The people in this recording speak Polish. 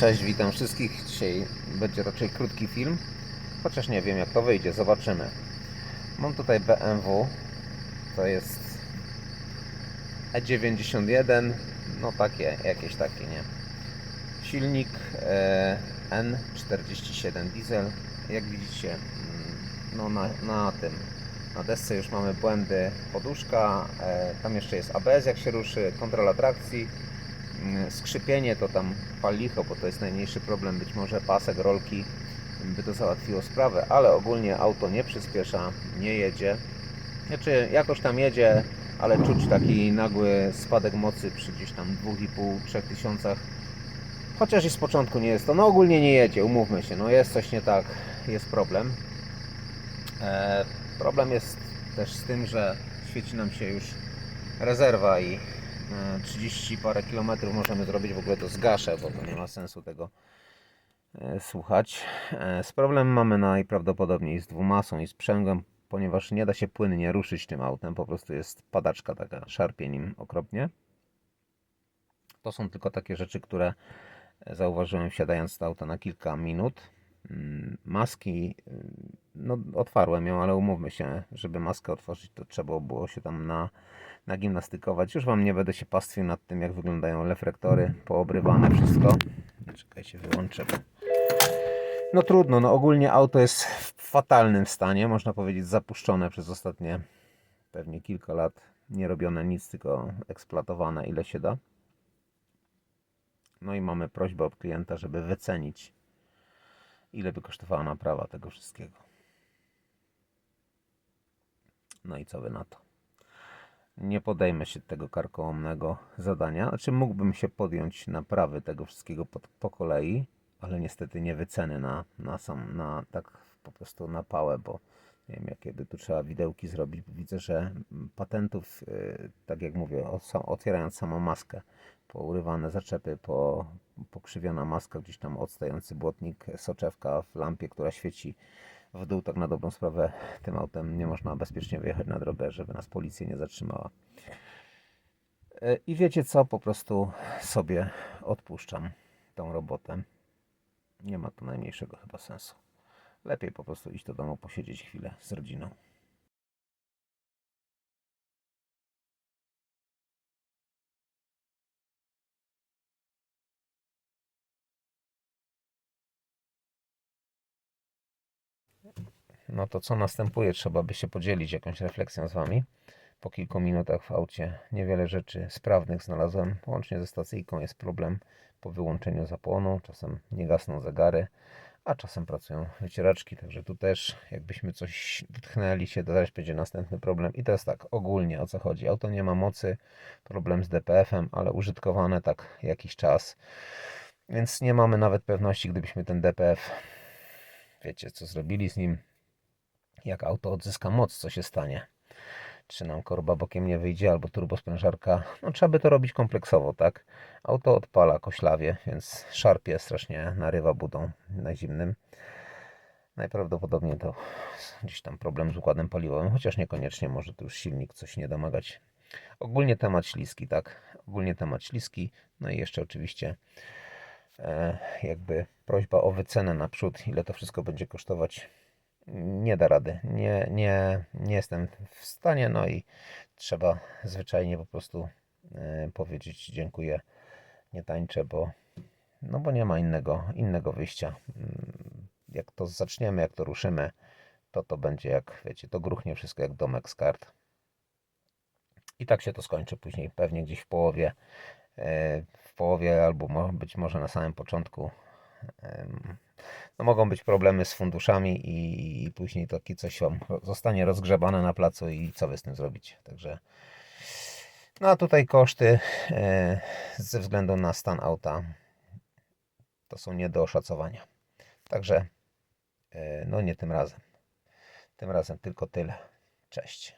Cześć, witam wszystkich. Dzisiaj będzie raczej krótki film, chociaż nie wiem jak to wyjdzie, zobaczymy. Mam tutaj BMW, to jest E91, no takie, jakieś takie, nie. Silnik e, N47 diesel, jak widzicie, mm, no na, na tym, na desce już mamy błędy poduszka, e, tam jeszcze jest ABS jak się ruszy, kontrola trakcji, Skrzypienie to tam pal bo to jest najmniejszy problem. Być może pasek, rolki by to załatwiło sprawę, ale ogólnie auto nie przyspiesza, nie jedzie. Znaczy jakoś tam jedzie, ale czuć taki nagły spadek mocy przy gdzieś tam 2,5-3 tysiącach. Chociaż i z początku nie jest to. No ogólnie nie jedzie, umówmy się. No jest coś nie tak, jest problem. E, problem jest też z tym, że świeci nam się już rezerwa i 30 parę kilometrów możemy zrobić, w ogóle to zgaszę, bo to nie ma sensu tego e, słuchać. E, Z problemem mamy najprawdopodobniej z dwumasą i sprzęgłem, ponieważ nie da się płynnie ruszyć tym autem, po prostu jest padaczka taka, szarpie nim okropnie. To są tylko takie rzeczy, które zauważyłem wsiadając do auta na kilka minut. Mm, Maski, y, no otwarłem ją, ale umówmy się, żeby maskę otworzyć, to trzeba było się tam na, nagimnastykować. Już Wam nie będę się pastwił nad tym, jak wyglądają reflektory, poobrywane wszystko. Czekajcie, wyłączę. No trudno, no ogólnie auto jest w fatalnym stanie, można powiedzieć zapuszczone przez ostatnie pewnie kilka lat. Nie robione nic, tylko eksploatowane ile się da. No i mamy prośbę od klienta, żeby wycenić, ile by kosztowała naprawa tego wszystkiego. No i co wy na to? Nie podejmę się tego karkołomnego zadania. Znaczy mógłbym się podjąć naprawy tego wszystkiego po, po kolei, ale niestety nie wyceny na, na sam, na tak po prostu na pałę, bo nie wiem jakie by tu trzeba widełki zrobić. Widzę, że patentów, yy, tak jak mówię, otwierając samą maskę, pourywane zaczepy, po, pokrzywiona maska, gdzieś tam odstający błotnik, soczewka w lampie, która świeci w dół, tak na dobrą sprawę tym autem nie można bezpiecznie wyjechać na drogę, żeby nas policja nie zatrzymała. E, I wiecie co, po prostu sobie odpuszczam tą robotę. Nie ma to najmniejszego chyba sensu. Lepiej po prostu iść do domu, posiedzieć chwilę z rodziną. No to co następuje? Trzeba by się podzielić jakąś refleksją z Wami. Po kilku minutach w aucie niewiele rzeczy sprawnych znalazłem. Łącznie ze stacyjką jest problem po wyłączeniu zapłonu. Czasem nie gasną zegary, a czasem pracują wycieraczki. Także tu też jakbyśmy coś dotknęli się, to zaraz będzie następny problem. I jest tak ogólnie o co chodzi. Auto nie ma mocy, problem z DPF-em, ale użytkowane tak jakiś czas. Więc nie mamy nawet pewności, gdybyśmy ten DPF, wiecie co zrobili z nim, jak auto odzyska moc, co się stanie. Czy nam korba bokiem nie wyjdzie, albo turbosprężarka. No trzeba by to robić kompleksowo, tak? Auto odpala koślawie, więc szarpie strasznie, narywa budą na zimnym. Najprawdopodobniej to gdzieś tam problem z układem paliwowym, chociaż niekoniecznie może tu już silnik coś nie domagać. Ogólnie temat śliski, tak? Ogólnie temat śliski. No i jeszcze oczywiście e, jakby prośba o wycenę naprzód, ile to wszystko będzie kosztować nie da rady. Nie, nie, nie jestem w stanie, no i trzeba zwyczajnie po prostu e, powiedzieć dziękuję, nie tańczę, bo no bo nie ma innego, innego wyjścia. Mm, Jak to zaczniemy, jak to ruszymy, to to będzie jak, wiecie, to gruchnie wszystko jak domek z kart. I tak się to skończy później, pewnie gdzieś w połowie, e, w połowie albo być może na samym początku no mogą być problemy z funduszami i, później takie coś wam zostanie rozgrzebane na placu i co wy z tym zrobicie. Także no a tutaj koszty e, ze względu na stan auta to są nie do oszacowania. Także e, no nie tym razem. Tym razem tylko tyle. Cześć.